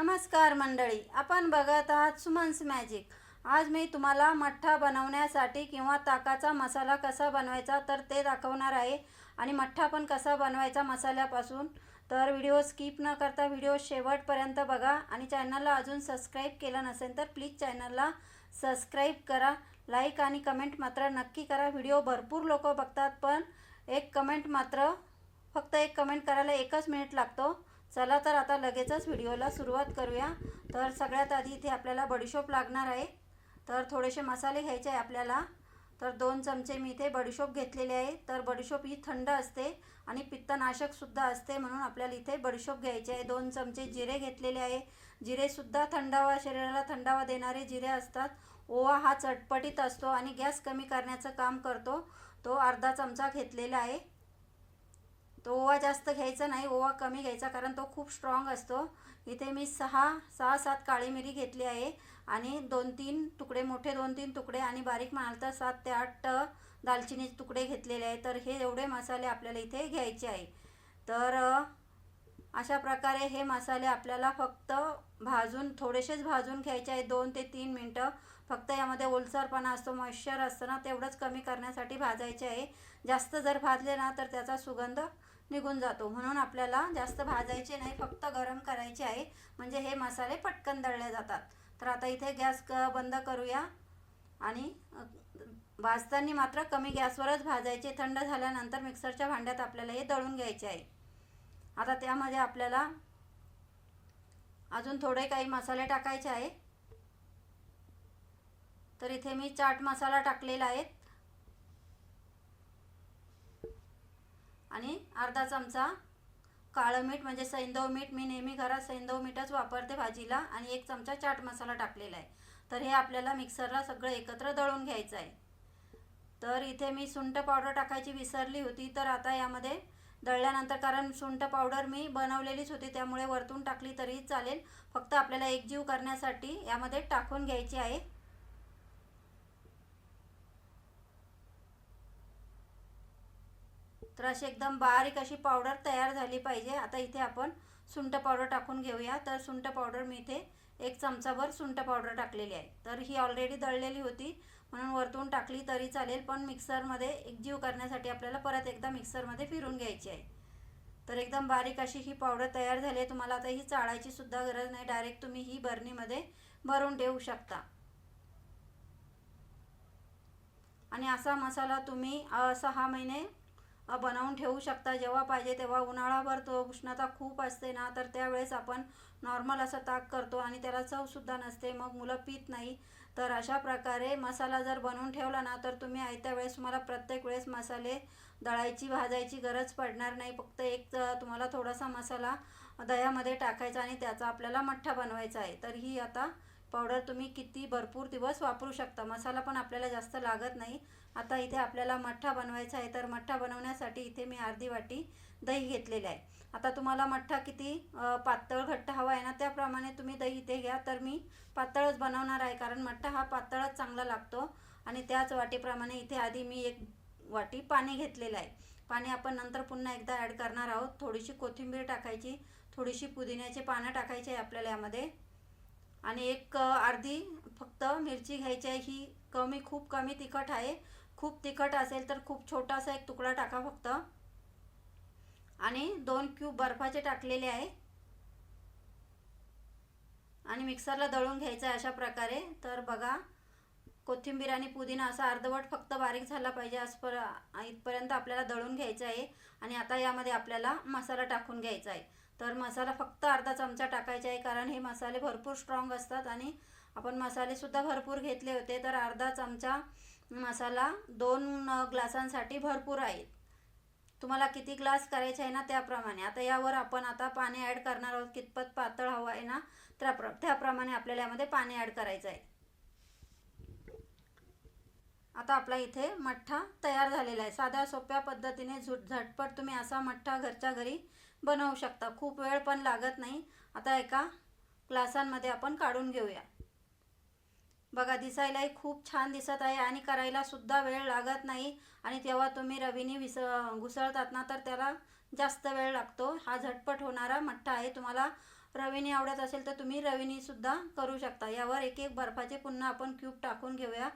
नमस्कार मंडळी आपण बघत आहात सुमन्स मॅजिक आज मी तुम्हाला मठ्ठा बनवण्यासाठी किंवा ताकाचा मसाला कसा बनवायचा तर ते दाखवणार आहे. आणि मठ्ठा पण कसा बनवायचा मसाल्यापासून तर व्हिडिओ स्किप न करता व्हिडिओ शेवटपर्यंत बघा. आणि चॅनलला अजून सबस्क्राईब केलं नसेल तर प्लीज चॅनलला सबस्क्राईब करा. लाईक आणि कमेंट मात्र नक्की करा. व्हिडिओ भरपूर लोक बघतात पण एक कमेंट मात्र फक्त एक कमेंट करायला एकच मिनिट लागतो. चला तर आता लगेचच व्हिडिओला सुरुवात करूया. तर सगळ्यात आधी इथे आपल्याला बडीशोप लागणार आहे. तर थोडेसे मसाले घ्यायचे आहे आपल्याला. तर दोन चमचे मी इथे बडीशोप घेतलेले आहे. तर बडीशोप ही थंड असते आणि पित्तनाशकसुद्धा असते म्हणून आपल्याला इथे बडीशोप घ्यायचे आहे. दोन चमचे जिरे घेतलेले आहे. जिरेसुद्धा थंडावा शरीराला थंडावा देणारे जिरे असतात. ओवा हा चटपटीत असतो आणि गॅस कमी करण्याचं काम करतो. तो अर्धा चमचा घेतलेला आहे. तो ओवा जास्त घ्यायचा नाही ओवा कमी घ्यायचा कारण तो खूप स्ट्रॉंग असतो. इथे मी सहा सहा सात काळी मिरी घेतली आहे आणि दोन तीन तुकडे मोठे दोन तीन तुकडे आणि बारीक म्हणाल तर सात ते आठ दालचिनीचे तुकडे घेतलेले आहे. तर हे एवढे मसाले आपल्याला इथे घ्यायचे आहे. तर अशा प्रकारे हे मसाले आपल्याला फक्त भाजून थोडेसेच भाजून घ्यायचे आहे. दोन ते तीन मिनटं फक्त यामध्ये ओलसरपणा असतो मॉइश्चर असतं ना तेवढंच कमी करण्यासाठी भाजायचे आहे. जास्त जर भाजले ना तर त्याचा सुगंध निघून जातो. म्हणून आपल्याला जास्त भाजायचे नाही फक्त गरम करायचे आहे. म्हणजे हे मसाले पटकन दळले जातात. तर आता इथे गॅस क बंद करूया. आणि भाजताना मात्र कमी गॅसवरच भाजायचे. थंड झाल्यानंतर मिक्सरच्या भांड्यात आपल्याला हे दळून घ्यायचे आहे. आता त्यामध्ये आपल्याला अजून थोडे काही मसाले टाकायचे आहे. तर इथे मी चाट मसाला टाकलेला आहे. आणि अर्धा चमचा काळं मीठ म्हणजे सैंदव मीठ. मी नेहमी घरात सैंदव मीठच वापरते भाजीला आणि एक चमचा चाट मसाला टाकलेला आहे. तर हे आपल्याला मिक्सरला सगळं एकत्र दळून घ्यायचं आहे. तर इथे मी सुंठ पावडर टाकायची विसरली होती तर आता यामध्ये दळल्यानंतर कारण सुंठ पावडर मी बनवलेलीच होती त्यामुळे वरतून टाकली तरी चालेल. फक्त आपल्याला एकजीव करण्यासाठी यामध्ये टाकून घ्यायची आहे. तर अशी एकदम बारीक अशी पावडर तयार झाली पाहिजे. आता इथे आपण सुंठ पावडर टाकून घेऊया. तर सुंठ पावडर मी इथे एक चमचाभर सुंठ पावडर टाकलेली आहे. तर ही ऑलरेडी दळलेली होती. म्हणून वरतून टाकली तरी चालेल पण मिक्सरमध्ये एकजीव करण्यासाठी आपल्याला परत एकदा मिक्सरमध्ये फिरून घ्यायची आहे. तर एकदम बारीक अशी ही पावडर तयार झाली आहे. तुम्हाला आता ही चाळायची सुद्धा गरज नाही. डायरेक्ट तुम्ही ही बरणीमध्ये भरून ठेवू शकता. आणि असा मसाला तुम्ही सहा महिने बनवून ठेवू शकता. जेव्हा पाहिजे तेव्हा उन्हाळाभर तो उष्णता खूप असते ना तर त्यावेळेस आपण नॉर्मल असं ताक करतो आणि त्याला चवसुद्धा नसते. मग मुलं पित नाही. तर अशा प्रकारे मसाला जर बनवून ठेवला ना तर तुम्ही आयत्या वेळेस तुम्हाला प्रत्येक वेळेस मसाले दळायची भाजायची गरज पडणार नाही. फक्त एक तुम्हाला थोडासा मसाला दह्यामध्ये टाकायचा आणि त्याचा आपल्याला मठ्ठा बनवायचा आहे. तर ही आता पावडर तुम्ही किती भरपूर दिवस वापरू शकता. मसाला पण आपल्याला जास्त लागत नाही. आता इथे आपल्याला मठ्ठा बनवायचा आहे तर मठ्ठा बनवण्यासाठी इथे मी अर्धी वाटी दही घेतलेलं आहे. आता तुम्हाला मठ्ठा किती पातळ घट्ट हवा आहे ना त्याप्रमाणे तुम्ही दही इथे घ्या. तर मी पातळच बनवणार आहे कारण मठ्ठा हा पातळच चांगला लागतो. आणि त्याच वाटीप्रमाणे इथे आधी मी एक वाटी पाणी घेतलेलं आहे. पाणी आपण नंतर पुन्हा एकदा ॲड करणार आहोत. थोडीशी कोथिंबीर टाकायची थोडीशी पुदिन्याचे पानं टाकायची आहे आपल्याला यामध्ये. आणि एक अर्धी फक्त मिरची घ्यायची आहे. ही कमी खूप कमी तिखट आहे. खूप तिखट असेल तर खूप छोटासा एक तुकडा टाका फक्त. आणि दोन क्यूब बर्फाचे टाकलेले आहे. आणि मिक्सरला दळून घ्यायचं आहे अशा प्रकारे. तर बघा कोथिंबीर आणि पुदिना असा अर्धवट फक्त बारीक झाला पाहिजे. आजपर इथपर्यंत आपल्याला दळून घ्यायचं आहे. आणि आता यामध्ये आपल्याला मसाला टाकून घ्यायचा आहे. तर मसाला फक्त अर्धा चमचा टाकायचा आहे कारण हे मसाले भरपूर स्ट्रॉंग असतात आणि आपण मसालेसुद्धा भरपूर घेतले होते तर अर्धा चमचा मसाला दोन ग्लासांसाठी भरपूर आहे. तुम्हाला किती ग्लास करायचे आहे ना त्याप्रमाणे. आता यावर आपण आता पाणी ॲड करणार आहोत कितपत पातळ हवं आहे ना त्याप्र त्याप्रमाणे आपल्याला यामध्ये पाणी ॲड करायचं आहे. आता आपला इथे मठ्ठा तयार झालेला आहे. साध्या सोप्या पद्धतीने झुट झटपट तुम्ही असा मठ्ठा घरच्या घरी बनवू शकता. खूप वेळ पण लागत नाही. आता एका ग्लासांमध्ये आपण काढून घेऊया. बघा दिसायलाही खूप छान दिसत आहे आणि करायला सुद्धा वेळ लागत नाही. आणि तेव्हा तुम्ही रवीने विस घुसळतात ना तर त्याला जास्त वेळ लागतो. हा झटपट होणारा मठ्ठा आहे. तुम्हाला रवीने आवडत असेल तर तुम्ही रवीनीसुद्धा करू शकता. यावर एक एक बर्फाचे पुन्हा आपण क्यूब टाकून घेऊया.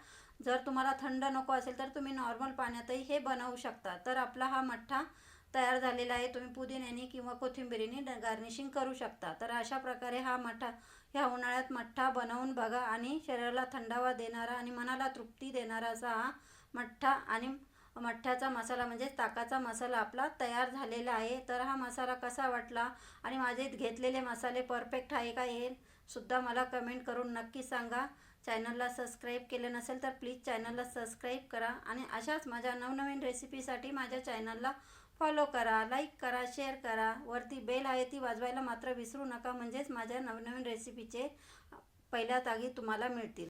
जर तुम्हाला थंड नको असेल तर तुम्ही नॉर्मल पाण्यातही हे बनवू शकता. तर आपला हा मठ्ठा तयार झालेला आहे. तुम्ही पुदिन्याने किंवा कोथिंबिरीने गार्निशिंग करू शकता. तर अशा प्रकारे हा मठ्ठा ह्या उन्हाळ्यात मठ्ठा बनवून बघा आणि शरीराला थंडावा देणारा आणि मनाला तृप्ती देणारा असा हा मठ्ठा आणि मठ्ठ्याचा मसाला म्हणजे ताकाचा मसाला आपला तयार झालेला आहे. तर हा मसाला कसा वाटला आणि माझे घेतलेले मसाले परफेक्ट आहे का हे सुद्धा मला कमेंट करून नक्की सांगा. चॅनलला सबस्क्राईब केले नसेल तर प्लीज चॅनलला सबस्क्राईब करा आणि अशाच माझ्या नवनवीन रेसिपीसाठी माझ्या चॅनलला फॉलो करा लाईक करा शेअर करा. वरती बेल आहे ती वाजवायला मात्र विसरू नका. म्हणजेच माझ्या नवनवीन रेसिपीचे पहिल्या तागी तुम्हाला मिळतील.